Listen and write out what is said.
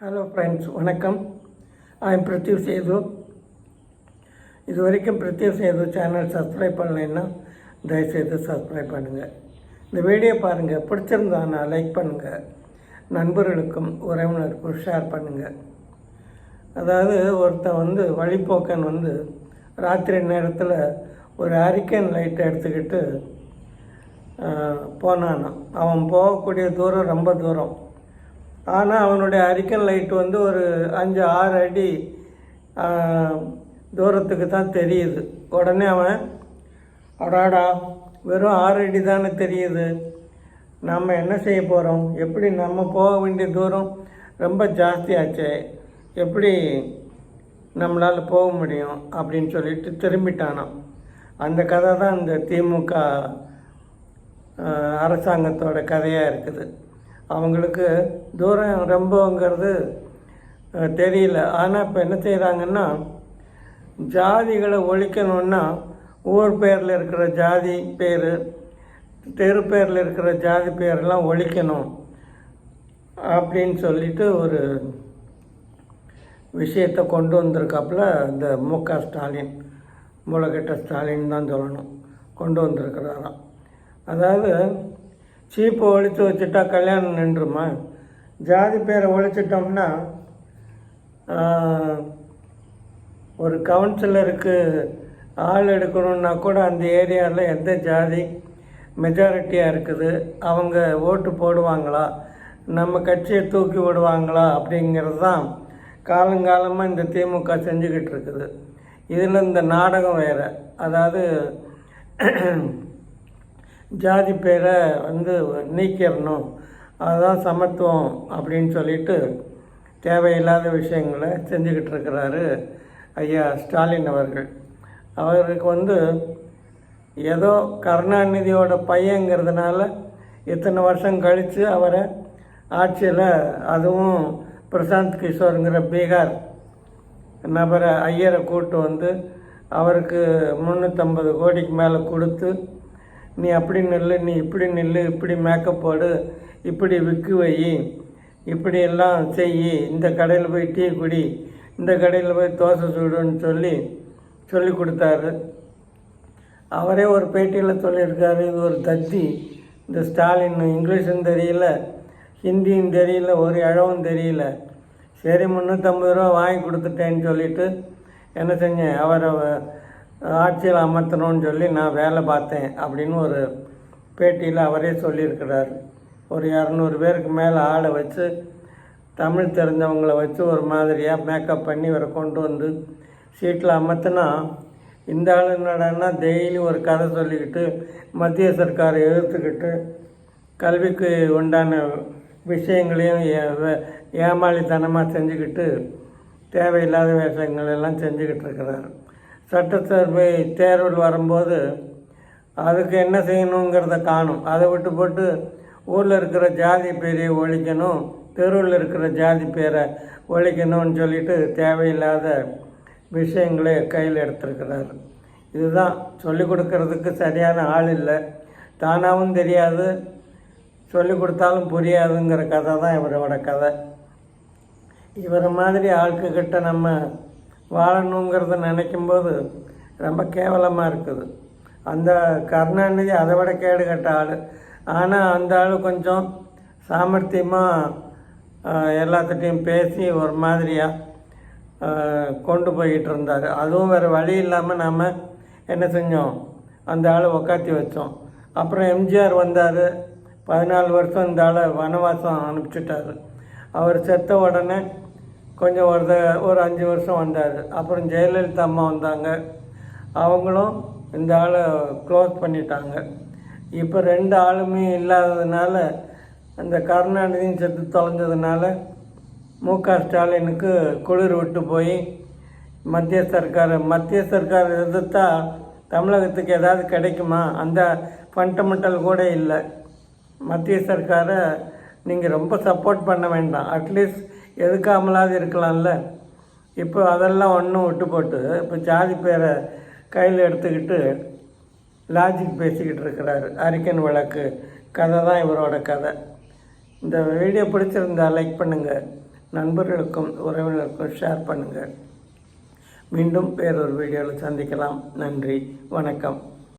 Hello friends வணக்கம். I'm Prathyu Sethu இது வரைக்கும் பிரத்யூ சேது சேனல் சப்ஸ்கிரைப் பண்ணலைன்னா தயவுசெய்து சப்ஸ்கிரைப் பண்ணுங்கள் இந்த வீடியோ பாருங்கள் பிடிச்சிருந்தானா லைக் பண்ணுங்கள் நண்பர்களுக்கும் உறவினருக்கும் ஷேர் பண்ணுங்கள் அதாவது ஒருத்தன் வந்து வழிபோக்கன் வந்து ராத்திரி நேரத்தில் ஒரு ஹரிக்கன் லைட்டை எடுத்துக்கிட்டு ஆஹ், அவன் போகக்கூடிய தூரம் ரொம்ப தூரம். ஆனால் அவனுடைய அரிக்கன் லைட் வந்து ஒரு அஞ்சு ஆறு அடி தூரத்துக்கு தான் தெரியுது. உடனே அவன் அடாடா வெறும் ஆறு அடி தானே தெரியுது. நம்ம என்ன செய்ய போகிறோம் எப்படி நம்ம போக வேண்டிய தூரம் ரொம்ப ஜாஸ்தியாச்சே. எப்படி நம்மளால் போக முடியும்? அப்படின்னு சொல்லிட்டு திரும்பிட்டானான் அந்த கதை தான் இந்த திமுக அரசாங்கத்தோட கதையாக இருக்குது. அவங்களுக்கு தூரம் ரொம்பங்கிறது தெரியல. ஆனால் இப்போ என்ன செய்கிறாங்கன்னா ஜாதிகளை ஒழிக்கணுன்னா ஊர் பேரில் இருக்கிற ஜாதி பேர் தெரு பேரில் இருக்கிற ஜாதி பேரெல்லாம் ஒழிக்கணும் அப்படின்னு சொல்லிட்டு ஒரு விஷயத்தை கொண்டு வந்திருக்காப்புல இந்த மு. க. ஸ்டாலின் மூலகெட்ட ஸ்டாலின் தான் சொல்லணும். கொண்டு வந்திருக்கிறாராம். அதாவது சீப்பை ஒழித்து வச்சுட்டா கல்யாணம் நின்றுமா? ஜாதி பேரை ஒழிச்சிட்டோம்னா ஒரு கவுன்சிலருக்கு ஆள் எடுக்கணுன்னா கூட அந்த ஏரியாவில் எந்த ஜாதி மெஜாரிட்டியாக இருக்குது? அவங்க ஓட்டு போடுவாங்களா? நம்ம கட்சியை தூக்கி விடுவாங்களா? அப்படிங்கிறது தான் காலங்காலமாக இந்த திமுக செஞ்சுக்கிட்டு இருக்குது. இதில் இந்த நாடகம் வேறு. அதாவது ஜாதி பேரை வந்து நீக்கிடணும் அதுதான் சமத்துவம் அப்படின்னு சொல்லிட்டு தேவையில்லாத விஷயங்களை செஞ்சுக்கிட்டு இருக்கிறாரு ஐயா ஸ்டாலின் அவர்கள். அவருக்கு வந்து ஏதோ கருணாநிதியோட பையங்கிறதுனால இத்தனை வருஷம் கழித்து அவரை ஆட்சியில் அதுவும் பிரசாந்த் கிஷோருங்கிற பீகார் நபரை ஐயரை கூட்டு வந்து அவருக்கு முந்நூற்றம்பது கோடிக்கு மேலே கொடுத்து நீ அப்படி நில்லு நீ இப்படி நில்லு இப்படி மேக்கப் போடு இப்படி விக்கு வை. இப்படி எல்லாம் செய். இந்த கடையில் போய் டீ குடி. இந்த கடையில் போய் தோசை சுடுன்னு சொல்லி சொல்லி கொடுத்தாரு. அவரே ஒரு பேட்டியில் சொல்லியிருக்காரு இது ஒரு தத்தி. இந்த ஸ்டாலின் இங்கிலீஷும் தெரியல ஹிந்தியும் தெரியல ஒரு இழவும் தெரியல. சரி முந்நூற்றம்பது ரூபா வாங்கி கொடுத்துட்டேன்னு சொல்லிட்டு என்ன செஞ்சேன்? அவரை ஆட்சியில் அமர்த்தணும்னு சொல்லி நான் வேலை பார்த்தேன் அப்படின்னு ஒரு பேட்டியில் அவரே சொல்லியிருக்கிறார். ஒரு இரநூறு பேருக்கு மேலே ஆளை வச்சு தமிழ் தெரிஞ்சவங்கள வச்சு ஒரு மாதிரியாக மேக்கப் பண்ணி இவரை கொண்டு வந்து சீட்டில் அமர்த்தினா இந்த ஆள் என்னடான்னா டெய்லி ஒரு கதை சொல்லிக்கிட்டு மத்திய சர்க்காரை எதிர்த்துக்கிட்டு கல்விக்கு உண்டான விஷயங்களையும் ஏ- வே- ஏமாளித்தனமாக செஞ்சுக்கிட்டு தேவையில்லாத விஷயங்கள் எல்லாம் செஞ்சுக்கிட்டு இருக்கிறார். சட்டசபை தேர்வில் வரும்போது அதுக்கு என்ன செய்யணுங்கிறத காணும். அதை விட்டு போட்டு ஊரில் இருக்கிற ஜாதி பேரை ஒழிக்கணும் தெருவில் இருக்கிற ஜாதி பேரை ஒழிக்கணும்னு சொல்லிட்டு தேவையில்லாத விஷயங்களை கையில் எடுத்திருக்கிறார். இதுதான் சொல்லிக் கொடுக்கறதுக்கு சரியான ஆள் இல்லை. தானாகவும் தெரியாது சொல்லிக் கொடுத்தாலும் புரியாதுங்கிற கதை தான் இவரோட கதை. இவரை மாதிரி ஆட்குக்கிட்ட நம்ம வாழணுங்கிறத நினைக்கும்போது ரொம்ப கேவலமாக இருக்குது. அந்த கருணாநிதி அதை விட கேடு கட்ட ஆள். ஆனால் அந்த ஆள் கொஞ்சம் சாமர்த்தியமாக எல்லாத்திட்டையும் பேசி ஒரு மாதிரியாக கொண்டு போய்கிட்டு இருந்தார். அதுவும் வேறு வழி இல்லாமல் நாம் என்ன செஞ்சோம்? அந்த ஆளை உக்காத்தி வச்சோம். அப்புறம் எம்ஜிஆர் வந்தார். பதினாலு வருஷம் இந்த ஆளை வனவாசம் அனுப்பிச்சிட்டாரு. அவர் செத்த உடனே கொஞ்சம் ஒரு த- ஒரு அஞ்சு வருஷம் வந்தார். அப்புறம் ஜெயலலிதா அம்மா வந்தாங்க. அவங்களும் இந்த ஆளை க்ளோஸ் பண்ணிட்டாங்க. இப்போ ரெண்டு ஆளுமே இல்லாததுனால அந்த கருணாநிதியும் செத்து தொலைஞ்சதுனால மு க ஸ்டாலினுக்கு குளிர் விட்டு போய் மத்திய சர்க்கார் மத்திய சர்க்கார் எதிர்த்தா தமிழகத்துக்கு ஏதாவது கிடைக்குமா? அந்த ஃபண்டமெண்டல் கூட இல்லை. மத்திய சர்க்காரை நீங்கள் ரொம்ப சப்போர்ட் பண்ண வேண்டாம். அட்லீஸ்ட் எதுக்காமலாவது இருக்கலாம்ல. இப்போ அதெல்லாம் ஒன்றும் விட்டு போட்டு இப்போ ஜாதி பேரை கையில் எடுத்துக்கிட்டு லாஜிக் பேசிக்கிட்டு இருக்கிறாரு. அரிக்கன் விளக்கு கதை தான் இவரோட கதை. இந்த வீடியோ பிடிச்சிருந்தா லைக் பண்ணுங்கள் நண்பர்களுக்கும் உறவினருக்கும் ஷேர் பண்ணுங்கள் மீண்டும் வேறொரு வீடியோவில் சந்திக்கலாம். நன்றி. வணக்கம்.